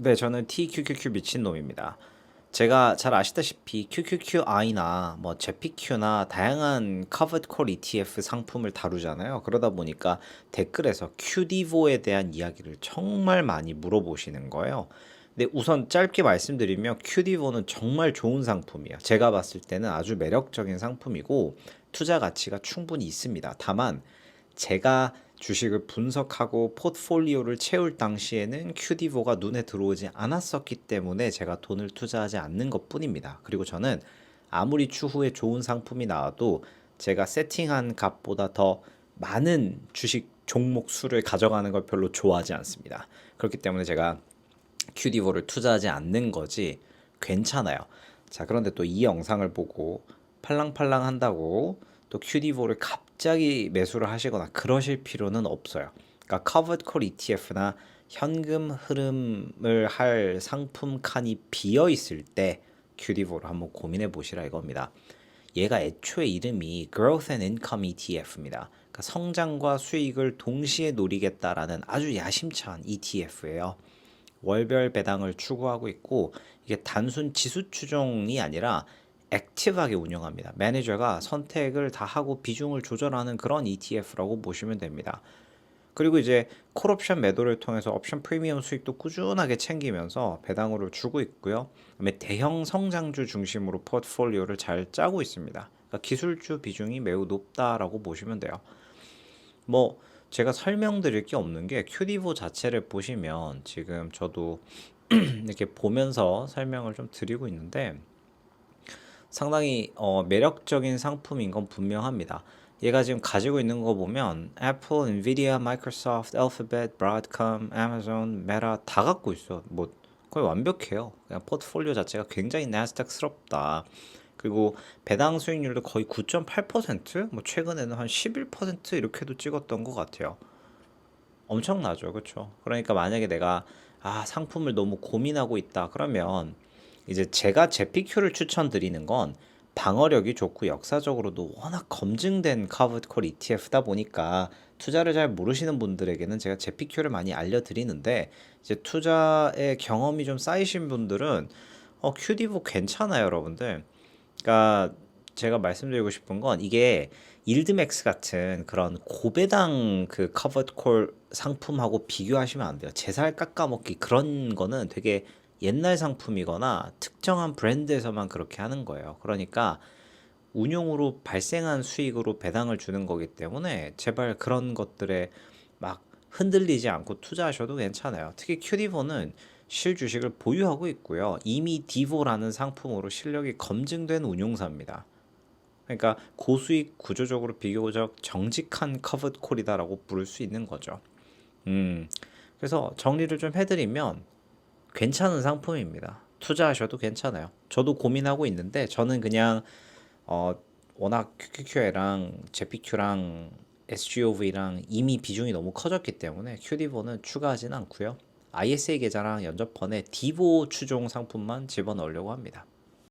네, 저는 TQQQ 미친놈입니다. 제가 잘 아시다시피 QQQI나 뭐 JPQ나 다양한 covered call ETF 상품을 다루잖아요. 그러다 보니까 댓글에서 QDIVO에 대한 이야기를 정말 많이 물어보시는 거예요. 근데 우선 짧게 말씀드리면 QDIVO는 정말 좋은 상품이에요. 제가 봤을 때는 아주 매력적인 상품이고 투자 가치가 충분히 있습니다. 다만 제가 주식을 분석하고 포트폴리오를 채울 당시에는 QDIVO가 눈에 들어오지 않았었기 때문에 제가 돈을 투자하지 않는 것 뿐입니다. 그리고 저는 아무리 추후에 좋은 상품이 나와도 제가 세팅한 값보다 더 많은 주식 종목 수를 가져가는 걸 별로 좋아하지 않습니다. 그렇기 때문에 제가 QDIVO를 투자하지 않는 거지 괜찮아요. 자, 그런데 또 이 영상을 보고 팔랑팔랑 한다고 또 QDIVO를 갑자기 매수를 하시거나 그러실 필요는 없어요. 그러니까 covered call ETF나 현금 흐름을 할 상품 칸이 비어 있을 때 QDIVO를 한번 고민해 보시라 이겁니다. 얘가 애초에 이름이 Growth and Income ETF입니다. 그러니까 성장과 수익을 동시에 노리겠다라는 아주 야심찬 ETF예요. 월별 배당을 추구하고 있고 이게 단순 지수 추종이 아니라 액티브하게 운영합니다. 매니저가 선택을 다 하고 비중을 조절하는 그런 ETF라고 보시면 됩니다. 그리고 이제 콜옵션 매도를 통해서 옵션 프리미엄 수익도 꾸준하게 챙기면서 배당으로 주고 있고요. 그다음에 대형 성장주 중심으로 포트폴리오를 잘 짜고 있습니다. 그러니까 기술주 비중이 매우 높다라고 보시면 돼요. 뭐 제가 설명드릴 게 없는 게 큐디보 자체를 보시면 지금 저도 이렇게 보면서 설명을 좀 드리고 있는데 상당히 어, 매력적인 상품인 건 분명합니다. 얘가 지금 가지고 있는 거 보면 애플, 엔비디아, 마이크로소프트, 알파벳, 브라드컴, 아마존, 메타 다 갖고 있어. 뭐 거의 완벽해요. 그냥 포트폴리오 자체가 굉장히 나스닥스럽다. 그리고 배당 수익률도 거의 9.8%, 뭐 최근에는 한 11% 이렇게도 찍었던 것 같아요. 엄청나죠, 그렇죠? 그러니까 만약에 내가 아 상품을 너무 고민하고 있다 그러면 이제 제가 제피큐를 추천드리는 건 방어력이 좋고 역사적으로도 워낙 검증된 카브드 콜 ETF다 보니까 투자를 잘 모르시는 분들에게는 제가 제피큐를 많이 알려드리는데 이제 투자의 경험이 좀 쌓이신 분들은 어 큐디보 괜찮아요, 여러분들. 그러니까 제가 말씀드리고 싶은 건 이게 일드맥스 같은 그런 고배당 그 커버드 콜 상품하고 비교하시면 안 돼요. 제살 깎아먹기 그런 거는 되게 옛날 상품이거나 특정한 브랜드에서만 그렇게 하는 거예요. 그러니까 운용으로 발생한 수익으로 배당을 주는 거기 때문에 제발 그런 것들에 막 흔들리지 않고 투자하셔도 괜찮아요. 특히 큐디보는 실 주식을 보유하고 있고요. 이미 디보라는 상품으로 실력이 검증된 운용사입니다. 그러니까 고수익 구조적으로 비교적 정직한 커버드 콜이다라고 부를 수 있는 거죠. 음, 그래서 정리를 좀 해드리면 괜찮은 상품입니다. 투자하셔도 괜찮아요. 저도 고민하고 있는데 저는 그냥 어 워낙 QQQ랑 JPQ랑 SGOV랑 이미 비중이 너무 커졌기 때문에 QDIVO는 추가하진 않고요. ISA 계좌랑 연접번에 디보 추종 상품만 집어넣으려고 합니다.